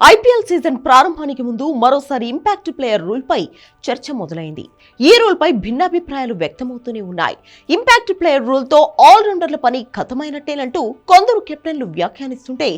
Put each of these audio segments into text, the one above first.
IPL season ప్రారంభానికి ముందు మరోసారి ఇంపాక్ట్ ప్లేయర్ రూల్పై చర్చ మొదలైంది. ఈ రూల్పై భిన్నాభిప్రాయాలు వ్యక్తమవుతూనే ఉన్నాయి. ఇంపాక్ట్ ప్లేయర్ రూల్తో ఆల్రౌండర్ల పని ఖతమైనట్టేనంటూ కొందరు కెప్టెన్లు వ్యాఖ్యానిస్తుంటే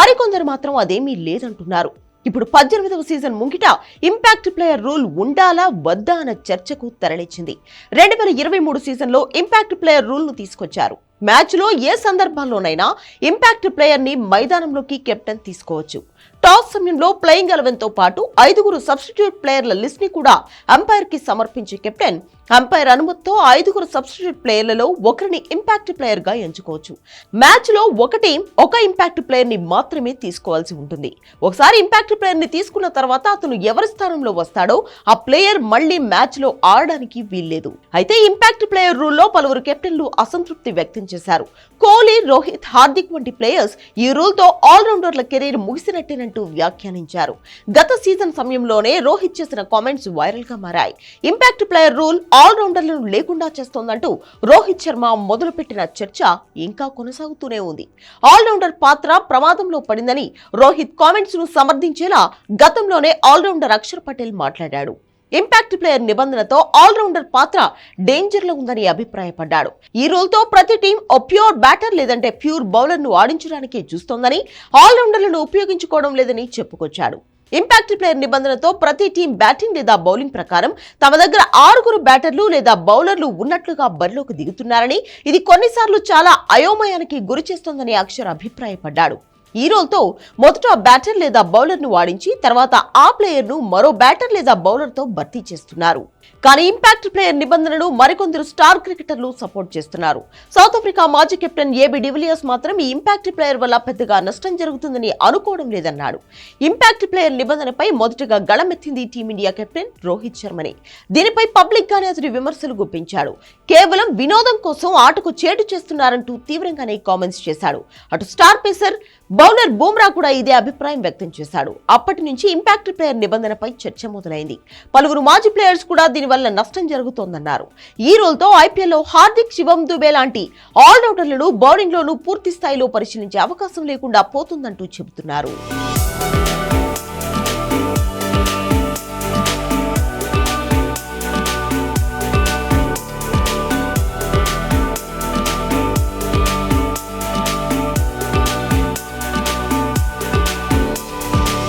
మరికొందరు మాత్రం అదేమీ లేదంటున్నారు. ఇప్పుడు పద్దెనిమిదవ సీజన్ ముంగిట ఇంపాక్ట్ ప్లేయర్ రూల్ ఉండాలా వద్దా అన్న చర్చకు తెరలిచ్చింది రెండు వేల ఇరవై మూడు సీజన్లో ఇంపాక్ట్ ప్లేయర్ రూల్ను తీసుకొచ్చారు. మ్యాచ్లో ఏ సందర్భంలోనైనా ఇంపాక్ట్ ప్లేయర్ని మైదానంలోకి కెప్టెన్ తీసుకోవచ్చు. టాస్ సమయంలో ప్లేయింగ్ ఎలెవెన్తో పాటు ఐదుగురు సబ్స్టిట్యూట్ ప్లేయర్ల లిస్ట్ని కూడా అంపైర్కి సమర్పించే కెప్టెన్ అంపైర్ అనుమతితో ఐదుగురు సబ్స్టిట్యూట్ ప్లేయర్లలో ఒకరిని ఇంపాక్ట్ ప్లేయర్గా ఎంచుకోవచ్చు. మ్యాచ్లో ఒకటి ఒక ఇంపాక్ట్ ప్లేయర్ని మాత్రమే తీసుకోవాల్సి ఉంటుంది. ఒకసారి ఇంపాక్ట్ ప్లేయర్ని తీసుకున్న తర్వాత అతను ఎవరి స్థానంలో వస్తాడో ఆ ప్లేయర్ మళ్ళీ మ్యాచ్లో ఆడడానికి వీల్లేదు. అయితే ఇంపాక్ట్ ప్లేయర్ రూల్లో పలువురు కెప్టెన్లు అసంతృప్తి వ్యక్తం చేశారు. కోహ్లీ రోహిత్ హార్దిక్ వంటి ప్లేయర్స్ ఈ రూల్తో ఆల్రౌండర్ల కెరీర్ ముగిసినట్టేనంటూ వ్యాఖ్యానించారు. గత సీజన్ సమయంలోనే రోహిత్ చేసిన కామెంట్స్ వైరల్గా మారాయి. ఇంపాక్ట్ ప్లేయర్ రూల్ ఆల్రౌండర్లను లేకుండా చేస్తోందంటూ రోహిత్ శర్మ మొదలుపెట్టిన చర్చ ఇంకా కొనసాగుతూనే ఉంది. ఆల్రౌండర్ పాత్ర ప్రమాదంలో పడిందని రోహిత్ కామెంట్స్ను సమర్థించేలా గతంలోనే ఆల్రౌండర్ అక్షర్ పటేల్ మాట్లాడాడు. ఇంపాక్ట్ ప్లేయర్ నిబంధనతో ఆల్రౌండర్ పాత్ర డేంజర్లో ఉందని అభిప్రాయపడ్డాడు. ఈ రూల్తో ప్రతి టీం ఓ ప్యూర్ బ్యాటర్ లేదంటే ప్యూర్ బౌలర్ను ఆడించడానికే చూస్తోందని ఆల్రౌండర్లను ఉపయోగించుకోవడం లేదని చెప్పుకొచ్చాడు. ఇంపాక్ట్ ప్లేయర్ నిబంధనతో ప్రతి టీం బ్యాటింగ్ లేదా బౌలింగ్ ప్రకారం తమ దగ్గర ఆరుగురు బ్యాటర్లు లేదా బౌలర్లు ఉన్నట్లుగా బరిలోకి దిగుతున్నారని ఇది కొన్నిసార్లు చాలా అయోమయానికి గురి చేస్తోందని అక్షర్ అభిప్రాయపడ్డాడు. ఈ రోల్తో మొదట బ్యాటర్ లేదా బౌలర్ను వాడించి తర్వాత ఆ ప్లేయర్ను మరో బ్యాటర్ లేదా బౌలర్తో భర్తీ చేస్తున్నారు. కానీ ఇంపాక్ట్ ప్లేయర్ నిబంధనలు మరికొందరు స్టార్ క్రికెటర్లు సపోర్ట్ చేస్తున్నారు. సౌత్ ఆఫ్రికా మాజీ కెప్టెన్ ఏబి డివిలియర్స్ మాత్రం ఈ ఇంపాక్ట్ ప్లేయర్ వల్ల పెద్దగా నష్టం జరుగుతుందని అనుకోవడం లేదన్నాడు. ఇంపాక్ట్ ప్లేయర్ నిబంధనపై మొదటగా గళమెత్తింది టీమిండియా కెప్టెన్ రోహిత్ శర్మని. దీనిపై పబ్లిక్ గానే అతడి విమర్శలు గుప్పించాడు. కేవలం వినోదం కోసం ఆటకు చేటు చేస్తున్నారంటూ తీవ్రంగానే కామెంట్స్ చేశాడు. అటు స్టార్ పేసర్ బౌలర్ బూమ్రా కూడా ఇదే అభిప్రాయం వ్యక్తం చేశాడు. అప్పటి నుంచి ఇంపాక్ట్ ప్లేయర్ నిబంధనపై చర్చ మొదలైంది. పలువురు మాజీ ప్లేయర్స్ కూడా దీనివల్ల నష్టం జరుగుతోందన్నారు. ఈ రోల్తో ఐపీఎల్లో హార్దిక్ శివం దుబే లాంటి ఆల్రౌండర్లను బౌలింగ్లోనూ పూర్తి స్థాయిలో పరిశీలించే అవకాశం లేకుండా పోతుందంటూ చెబుతున్నారు.